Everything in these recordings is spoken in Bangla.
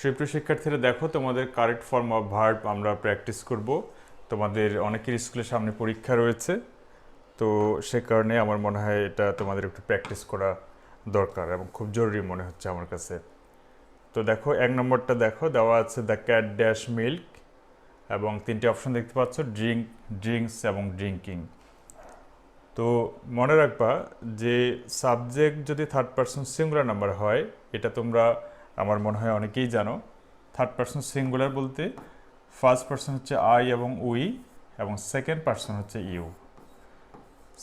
সুপ্রিয় শিক্ষার্থীরা, দেখো তোমাদের কারেক্ট ফর্ম অফ ভার্ব আমরা প্র্যাকটিস করব। তোমাদের অনেকের স্কুলের সামনে পরীক্ষা রয়েছে, তো সে কারণে আমার মনে হয় এটা তোমাদের একটু প্র্যাকটিস করা দরকার এবং খুব জরুরি মনে হচ্ছে আমার কাছে। তো দেখো, এক নম্বরটা দেখো, দেওয়া আছে দ্য ক্যাট ড্যাশ মিল্ক এবং তিনটে অপশন দেখতে পাচ্ছ ড্রিঙ্ক ড্রিঙ্কস এবং ড্রিঙ্কিং তো মনে রাখবা যে সাবজেক্ট যদি থার্ড পার্সন সিঙ্গুলার নাম্বার হয়, এটা তোমরা আমার মনে হয় অনেকেই জানো। থার্ড পার্সন সিঙ্গুলার বলতে ফার্স্ট পার্সন হচ্ছে আই এবং উই এবং সেকেন্ড পার্সন হচ্ছে ইউ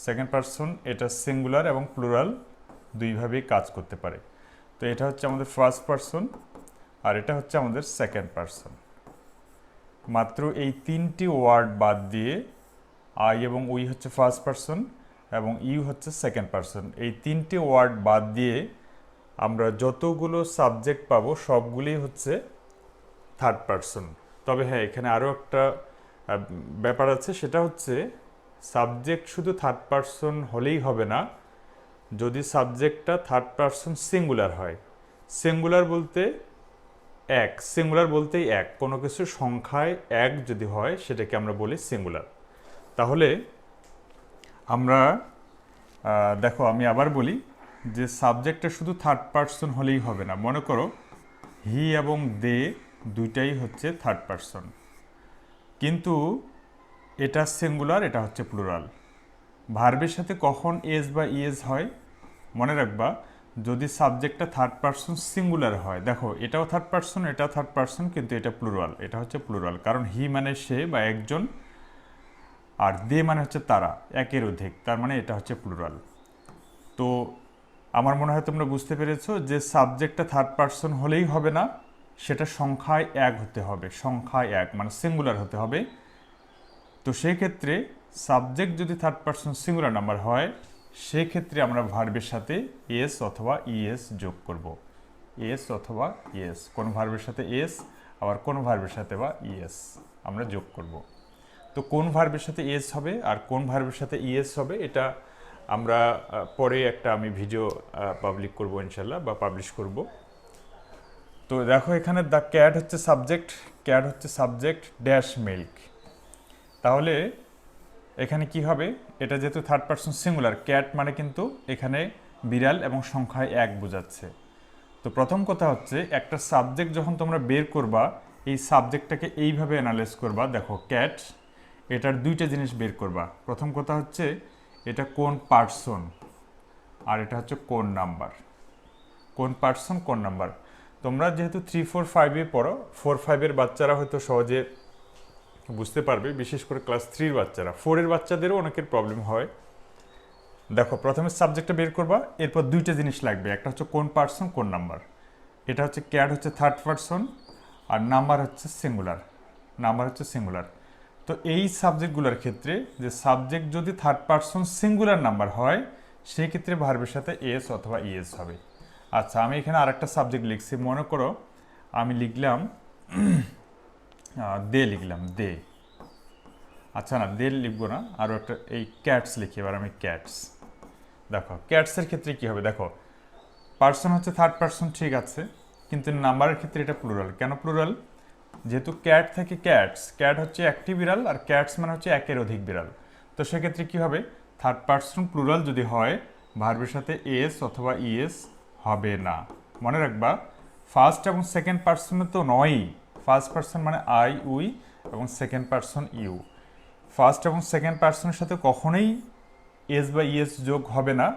সেকেন্ড পার্সন এটা সিঙ্গুলার এবং প্লুরাল দুইভাবেই কাজ করতে পারে। তো এটা হচ্ছে আমাদের ফার্স্ট পার্সন আর এটা হচ্ছে আমাদের সেকেন্ড পার্সন মাত্র এই তিনটি ওয়ার্ড বাদ দিয়ে আই এবং উই হচ্ছে ফার্স্ট পার্সন এবং ইউ হচ্ছে সেকেন্ড পার্সন এই তিনটি ওয়ার্ড বাদ দিয়ে আমরা যতগুলো সাবজেক্ট পাবো, সবগুলি হচ্ছে থার্ড পার্সন তবে হ্যাঁ এখানে আরও একটা ব্যাপার আছে, সেটা হচ্ছে সাবজেক্ট শুধু থার্ড পার্সন হলেই হবে না, যদি সাবজেক্টটা থার্ড পার্সন সিঙ্গুলার হয়। সিঙ্গুলার বলতে এক সিঙ্গুলার বলতেই এক। কোনো কিছু সংখ্যায় এক যদি হয়, সেটাকে আমরা বলি সিঙ্গুলার তাহলে আমরা দেখো, আমি আবার বলি যে সাবজেক্টটা শুধু থার্ড পার্সন হলেই হবে না, মনে করো হি এবং দে দুইটাই হচ্ছে থার্ড পার্সন কিন্তু এটা সিঙ্গুলার এটা হচ্ছে প্লুরাল ভার্বের সাথে কখন এস বা ইএস হয়, মনে রাখবা, যদি সাবজেক্টটা থার্ড পার্সন সিঙ্গুলার হয়, দেখো এটাও থার্ড পার্সন এটাও থার্ড পার্সন কিন্তু এটা প্লুরাল এটা হচ্ছে প্লুরাল কারণ হি মানে সে বা একজন, আর দে মানে হচ্ছে তারা, একের অধিক তার মানে এটা হচ্ছে প্লুরাল তো আমার মনে হয় তোমরা বুঝতে পেরেছ যে সাবজেক্টটা থার্ড পার্সন হলেই হবে না, সেটা সংখ্যায় এক হতে হবে, সংখ্যায় এক মানে সিঙ্গুলার হতে হবে। তো সেই ক্ষেত্রে সাবজেক্ট যদি থার্ড পার্সন সিঙ্গুলার নাম্বার হয়, সেক্ষেত্রে আমরা ভার্বের সাথে এস অথবা ইএস যোগ করব। এস অথবা ইএস কোন ভার্বের সাথে এস আবার কোন ভার্বের সাথে বা ইএস আমরা যোগ করব। তো কোন ভার্বের সাথে এস হবে আর কোন ভার্বের সাথে ইএস হবে, এটা আমরা পরে একটা আমি ভিডিও পাবলিক করব ইনশাল্লাহ বা পাবলিশ করব। তো দেখো, এখানে দ্য ক্যাট হচ্ছে সাবজেক্ট ক্যাট হচ্ছে সাবজেক্ট ড্যাশ মিল্ক তাহলে এখানে কি হবে? এটা যেহেতু থার্ড পার্সন সিঙ্গুলার ক্যাট মানে কিন্তু এখানে বিড়াল এবং সংখ্যায় এক বোঝাচ্ছে। তো প্রথম কথা হচ্ছে, একটা সাবজেক্ট যখন তোমরা বের করবা, এই সাবজেক্টটাকে এইভাবে অ্যানালাইজ করবা। দেখো ক্যাট এটার দুইটা জিনিস বের করবা। প্রথম কথা হচ্ছে এটা কোন পার্সন আর এটা হচ্ছে কোন নাম্বার কোন পার্সন কোন নাম্বার তোমরা যেহেতু থ্রি ফোর ফাইভে পড়ো ফোর ফাইভের বাচ্চারা হয়তো সহজে বুঝতে পারবে, বিশেষ করে ক্লাস থ্রির বাচ্চারা। ফোরের বাচ্চাদেরও অনেকের প্রবলেম হয়। দেখো, প্রথমে সাবজেক্টটা বের করবা, এরপর দুইটা জিনিস লাগবে। একটা হচ্ছে কোন পার্সন কোন নাম্বার এটা হচ্ছে ক্যাট হচ্ছে থার্ড পার্সন আর নাম্বার হচ্ছে সিঙ্গুলার নাম্বার হচ্ছে সিঙ্গুলার তো এই সাবজেক্টগুলোর ক্ষেত্রে যে সাবজেক্ট যদি থার্ড পার্সন সিঙ্গুলার নাম্বার হয়, সেই ক্ষেত্রে ভার্বের সাথে এস অথবা ইএস হবে। আচ্ছা আমি এখানে আরেকটা সাবজেক্ট লিখছি, মনে করো আমি লিখলাম দে লিখলাম, দে। আচ্ছা না, দে লিখব না আরও একটা এই ক্যাটস লিখি, এবার আমি ক্যাটস দেখো ক্যাটসের ক্ষেত্রে কি হবে? দেখো পার্সন হচ্ছে থার্ড পার্সন ঠিক আছে, কিন্তু নাম্বারের ক্ষেত্রে এটা প্লুরাল কেন প্লুরাল যেহেতু ক্যাট থেকে ক্যাটস, ক্যাট হচ্ছে একটি বিড়াল আর ক্যাটস মানে হচ্ছে একের অধিক বিড়াল। তো সেক্ষেত্রে কি হবে? থার্ড পার্সন প্লুরাল যদি হয়, ভার্বের সাথে এস অথবা ইএস হবে না। মনে রাখবা ফার্স্ট এবং সেকেন্ড পার্সনে তো নয়ই। ফার্স্ট পার্সন মানে আই, উই এবং সেকেন্ড পার্সন ইউ। ফার্স্ট এবং সেকেন্ড পার্সনের সাথে কখনোই এস বা ইএস যোগ হবে না।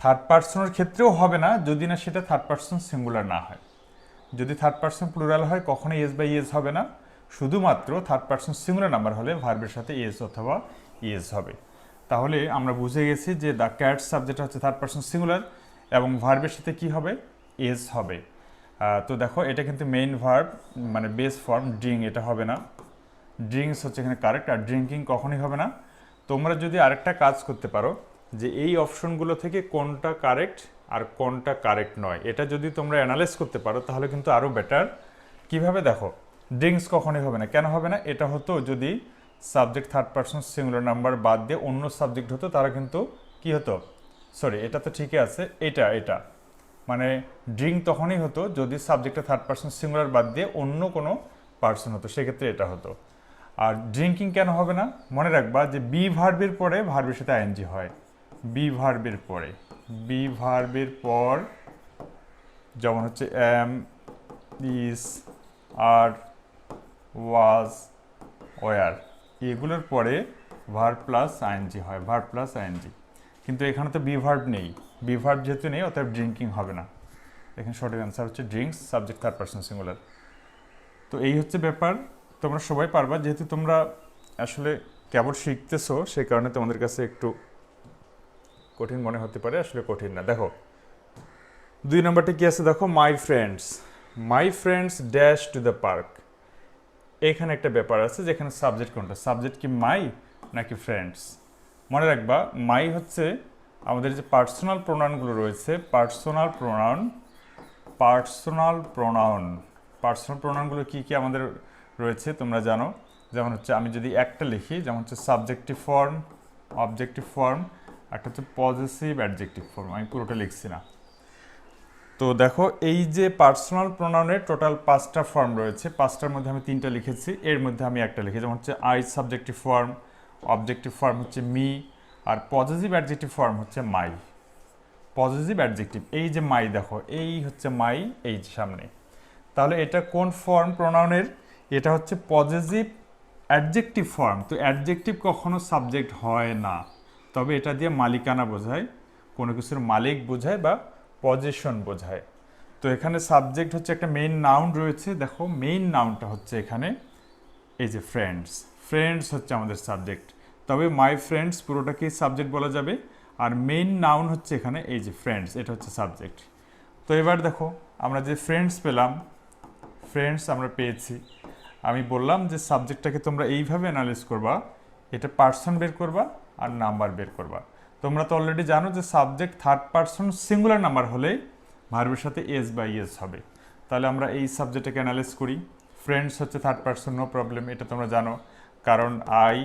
থার্ড পার্সনের ক্ষেত্রেও হবে না, যদি না সেটা থার্ড পার্সন সিঙ্গুলার না হয়। যদি থার্ড পার্সন প্লুরাল হয়, কখনোই এস বাই ইএস হবে না। শুধুমাত্র থার্ড পার্সন সিঙ্গুলার নাম্বার হলে ভার্বের সাথে এস অথবা ইএস হবে। তাহলে আমরা বুঝে গেছি যে দ্য ক্যাট সাবজেক্ট হচ্ছে থার্ড পার্সন সিঙ্গুলার এবং ভার্বের সাথে কি হবে? এস হবে। তো দেখো, এটা কিন্তু মেইন ভার্ব মানে বেস ফর্ম ড্রিঙ্ক এটা হবে না। ড্রিঙ্কস হচ্ছে এখানে কারেক্ট আর ড্রিঙ্কিং কখনোই হবে না। তোমরা যদি আরেকটা কাজ করতে পারো যে এই অপশনগুলো থেকে কোনটা কারেক্ট আর কোনটা কারেক্ট নয়। এটা যদি তোমরা অ্যানালাইজ করতে পারো, তাহলে কিন্তু আরও বেটার। কীভাবে দেখো? ড্রিঙ্কস কখনোই হবে না। কেন হবে না? এটা হতো যদি subject third person singular number বাদ দিয়ে অন্য সাবজেক্ট হতো, তারা কিন্তু কি হতো? সরি, এটা তো ঠিকই আছে। এটা এটা। মানে ড্রিঙ্ক তখনই হতো যদি সাবজেক্টটা থার্ড পার্সন সিঙ্গুলার বাদ দিয়ে অন্য কোনো পার্সন হতো, সেক্ষেত্রে এটা হতো। আর ড্রিঙ্কিং কেন হবে না? মনে রাখবা যে বি ভার্বের পরে ভার্বের সাথে আইএনজি হয়। বি ভার্বের পরে। বি ভার্বের পর যেমন হচ্ছে M is R was were এগুলোর পরে ভার্ব প্লাস আইএনজি হয় ভার্ব প্লাস আইএনজি কিন্তু এখানে তো বি ভার্ব নেই। বি ভার্ব যেহেতু নেই, অতএব ড্রিঙ্কিং হবে না। এখানে সঠিক অ্যান্সার হচ্ছে drinks subject third person singular তো এই হচ্ছে ব্যাপার। তোমরা সবাই পারবা। যেহেতু তোমরা আসলে কেবল শিখতেছো সেই কারণে তোমাদের কাছে একটু কঠিন মনে হতে পারে, আসলে কঠিন না। দেখো, দুই নম্বরটা কি আছে? দেখো my friends my friends dash to the park এখানে একটা ব্যাপার আছে যেখানে সাবজেক্ট কোনটা? সাবজেক্ট কি মাই নাকি ফ্রেন্ডস মনে রাখবা মাই হচ্ছে আমাদের যে পার্সোনাল প্রোনাউনগুলো রয়েছে personal pronoun personal pronoun personal প্রোনাউনগুলো কী কী আমাদের রয়েছে তোমরা জানো? যেমন হচ্ছে আমি যদি একটা লিখি, যেমন হচ্ছে সাবজেক্টিভ ফর্ম অবজেক্টিভ ফর্ম একটা হচ্ছে পজিটিভ অ্যাডজেক্টিভ ফর্ম আমি পুরোটা লিখছি না। তো দেখো, এই যে পার্সোনাল প্রোনাউনের টোটাল পাঁচটা ফর্ম রয়েছে, পাঁচটার মধ্যে আমি তিনটা লিখেছি, এর মধ্যে আমি একটা লিখেছি, যেমন হচ্ছে I subjective form objective form হচ্ছে মি আর পজিটিভ অ্যাডজেক্টিভ ফর্ম হচ্ছে মাই পজিটিভ অ্যাডজেক্টিভ এই যে মাই দেখো, এই হচ্ছে মাই এই সামনে। তাহলে এটা কোন ফর্ম প্রোনাউনের এটা হচ্ছে পজিটিভ অ্যাডজেক্টিভ ফর্ম তো অ্যাডজেক্টিভ কখনো সাবজেক্ট হয় না। তবে এটা দিয়ে মালিকানা বোঝায়, কোনো কিছুর মালিক বোঝায় বা পজিশন বোঝায়। তো এখানে সাবজেক্ট হচ্ছে একটা মেইন নাউন রয়েছে। দেখো মেইন নাউনটা হচ্ছে এখানে, এই যে ফ্রেন্ডস ফ্রেন্ডস হচ্ছে আমাদের সাবজেক্ট তবে মাই ফ্রেন্ডস পুরোটাকেই সাবজেক্ট বলা যাবে। আর মেইন নাউন হচ্ছে এখানে, এই যে ফ্রেন্ডস এটা হচ্ছে সাবজেক্ট তো এবার দেখো, আমরা যে ফ্রেন্ডস পেলাম ফ্রেন্ডস আমরা পেয়েছি। আমি বললাম যে সাবজেক্টটাকে তোমরা এইভাবে অ্যানালাইজ করবা, এটা পার্সন বের করবা আর নাম্বার বের করবা। তোমরা তো অলরেডি জানো যে subject third person singular number হলেই ভার্বের সাথে এস বাই এস হবে। তাহলে আমরা এই সাবজেক্টটাকে অ্যানালাইজ করি। ফ্রেন্ডস হচ্ছে থার্ড পার্সন নো প্রবলেম এটা তোমরা জানো। কারণ আই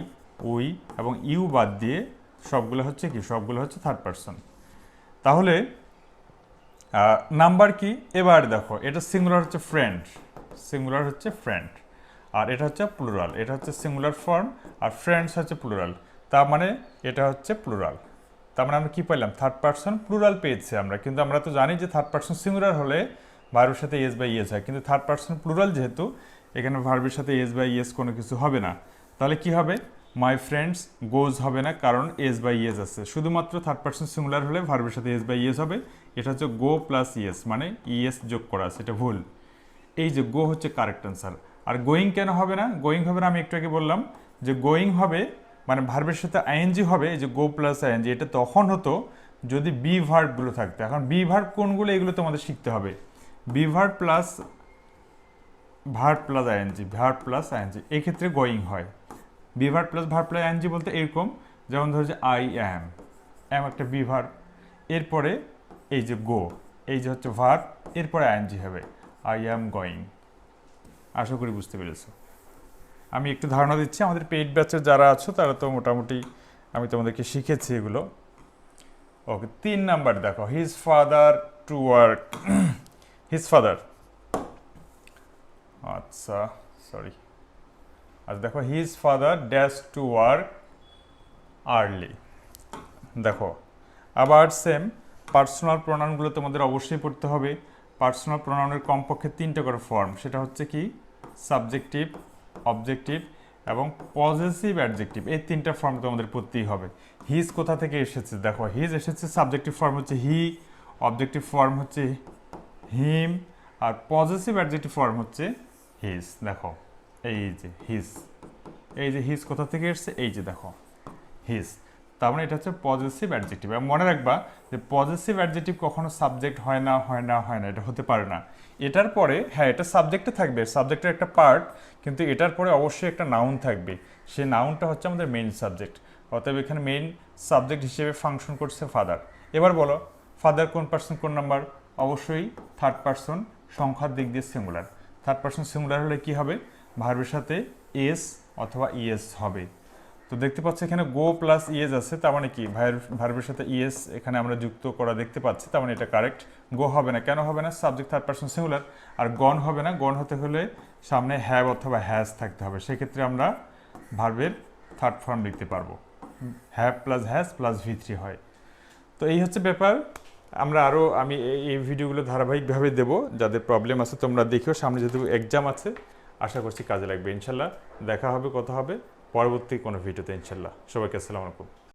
উই এবং ইউ বাদ দিয়ে সবগুলো হচ্ছে কি? সবগুলো হচ্ছে থার্ড পার্সন তাহলে নাম্বার কি? এবার দেখো, এটা সিঙ্গুলার হচ্ছে ফ্রেন্ড সিঙ্গুলার হচ্ছে ফ্রেন্ড আর এটা হচ্ছে প্লুরাল এটা হচ্ছে সিঙ্গুলার ফর্ম আর ফ্রেন্ডস হচ্ছে প্লুরাল তার মানে এটা হচ্ছে প্লুরাল তার মানে আমরা কি পেলাম থার্ড পার্সন প্লুরাল পেয়েছি আমরা। কিন্তু আমরা তো জানি যে থার্ড পার্সন সিঙ্গুলার হলে ভার্বের সাথে ইয়েস বাই ইয়েস হয়। কিন্তু থার্ড পার্সন প্লুরাল যেহেতু, এখানে ভার্বের সাথে এস বাই ইয়েস কোনো কিছু হবে না। তাহলে কি হবে? মাই ফ্রেন্ডস গোজ হবে না, কারণ এস বাই ইয়েস আছে। শুধুমাত্র থার্ড পার্সন সিঙ্গুলার হলে ভার্বের সাথে এস বাই ইয়েস হবে। এটা হচ্ছে গো প্লাস ইয়েস মানে ইয়েস যোগ করা আছে এটা ভুল। এই যে গো হচ্ছে কারেক্ট অ্যান্সার আর গোয়িং কেন হবে না? গোয়িং হবে না আমি একটু আগে বললাম যে গোয়িং হবে মানে ভার্বের সাথে আইএনজি হবে, এই যে গো প্লাস আইএনজি এটা তখন হতো যদি বি ভার্বগুলো থাকতো। এখন বি ভার্ব কোনগুলো, এগুলো তোমাদের শিখতে হবে। Be verb plus verb plus ING verb plus ING এক্ষেত্রে গোয়িং হয়। Be verb plus verb plus ING বলতে এরকম, যেমন ধরো যে আই অ্যাম অ্যাম একটা বি ভার্ব এরপরে এই যে গো এই যে হচ্ছে ভার্ব এরপরে আইএনজি হবে। আই অ্যাম গোয়িং আশা করি বুঝতে পেরেছ। আমি একটু ধারণা দিচ্ছি, আমাদের পেইড ব্যাচের যারা আছো, তারা তো মোটামুটি আমি তোমাদেরকে শিখেছি এগুলো। ওকে, তিন নাম্বার দেখো his father to work his father আচ্ছা সরি আচ্ছা দেখো his father dash to work early দেখো, আবার সেম পার্সোনাল প্রোনাউনগুলো তোমাদের অবশ্যই পড়তে হবে। পার্সোনাল প্রোনাউনের কমপক্ষে তিনটে করে ফর্ম সেটা হচ্ছে কি? সাবজেক্টিভ অবজেক্টিভ এবং পজেসিভ অ্যাডজেক্টিভ এই তিনটা ফর্ম তোমাদের পড়তেই হবে। হিজ কোথা থেকে এসেছে? দেখো হিজ এসেছে সাবজেক্টিভ ফর্ম হচ্ছে হি অবজেক্টিভ ফর্ম হচ্ছে হিম আর পজিটিভ অ্যাডজেক্টিভ ফর্ম হচ্ছে হিজ দেখো, এই যে হিজ এই যে হিজ কোথা থেকে এসছে? এই যে দেখো হিজ তার মানে এটা হচ্ছে পজিটিভ অ্যাডজেক্টিভ এবং মনে রাখবা যে পজিটিভ অ্যাডজেক্টিভ কখনো সাবজেক্ট হয় না হয় না হয় না, এটা হতে পারে না। এটার পরে হ্যাঁ এটা সাবজেক্টে থাকবে সাবজেক্টের একটা পার্ট কিন্তু এটার পরে অবশ্যই একটা নাউন থাকবে। সেই নাউনটা হচ্ছে আমাদের মেইন সাবজেক্ট অতএব এখানে মেইন সাবজেক্ট হিসেবে ফাংশন করছে ফাদার এবার বলো ফাদার কোন পার্সন কোন নাম্বার অবশ্যই থার্ড পার্সন সংখ্যার দিক দিয়ে সিঙ্গুলার থার্ড পার্সন সিঙ্গুলার হলে কি হবে? ভার্বের সাথে এস অথবা ইএস হবে। তো দেখতে পাচ্ছি এখানে গো প্লাস ইএস আছে, তার মানে কি? ভাইয়ের, ভার্বের সাথে ইএস এখানে আমরা যুক্ত করা দেখতে পাচ্ছি, তার মানে এটা কারেক্ট গো হবে না, কেন হবে না? সাবজেক্ট থার্ড পার্সন সিঙ্গুলার আর গন হবে না। গন হতে হলে সামনে হ্যাভ অথবা হ্যাজ থাকতে হবে। সেক্ষেত্রে আমরা ভার্বের থার্ড ফর্ম লিখতে পারব। Have plus has plus V three হয়। তো এই হচ্ছে ব্যাপার। আমরা আরও আমি এই- এই ভিডিওগুলো ধারাবাহিকভাবে দেব। যাদের প্রবলেম আছে তোমরা দেখিও। সামনে যেহেতু এক্সাম আছে, আশা করছি কাজে লাগবে। ইনশাল্লাহ দেখা হবে, কথা হবে। পরবর্তী কোনো ভিডিওতে ইনশাল্লাহ সবাইকে আসসালামু আলাইকুম।